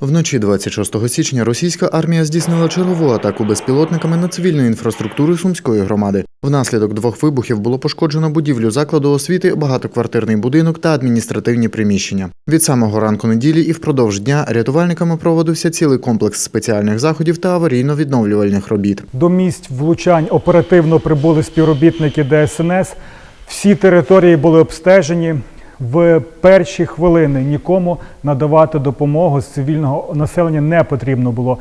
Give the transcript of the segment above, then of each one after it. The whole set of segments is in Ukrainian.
Вночі 26 січня російська армія здійснила чергову атаку безпілотниками на цивільну інфраструктуру Сумської громади. Внаслідок двох вибухів було пошкоджено будівлю закладу освіти, багатоквартирний будинок та адміністративні приміщення. Від самого ранку неділі і впродовж дня рятувальниками проводився цілий комплекс спеціальних заходів та аварійно-відновлювальних робіт. До місць влучань оперативно прибули співробітники ДСНС. Всі території були обстежені. В перші хвилини нікому надавати допомогу з цивільного населення не потрібно було.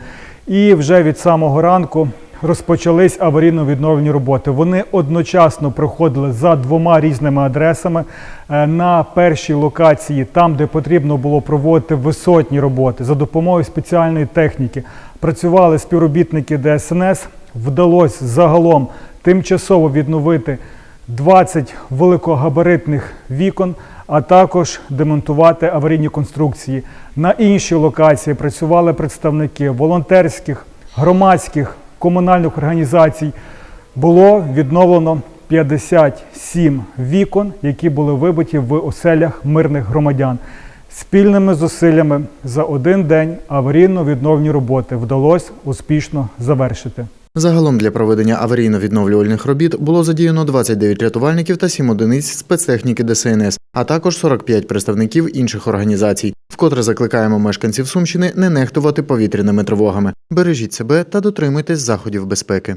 І вже від самого ранку розпочались аварійно-відновлені роботи. Вони одночасно проходили за двома різними адресами. Е, На першій локації, там, де потрібно було проводити висотні роботи за допомогою спеціальної техніки, працювали співробітники ДСНС. Вдалося загалом тимчасово відновити 20 великогабаритних вікон, а також демонтувати аварійні конструкції. На іншій локації працювали представники волонтерських, громадських, комунальних організацій. Було відновлено 57 вікон, які були вибиті в оселях мирних громадян. Спільними зусиллями за один день аварійно-відновні роботи вдалося успішно завершити. Загалом для проведення аварійно-відновлювальних робіт було задіяно 29 рятувальників та 7 одиниць спецтехніки ДСНС, а також 45 представників інших організацій. Вкотре закликаємо мешканців Сумщини не нехтувати повітряними тривогами. Бережіть себе та дотримуйтесь заходів безпеки.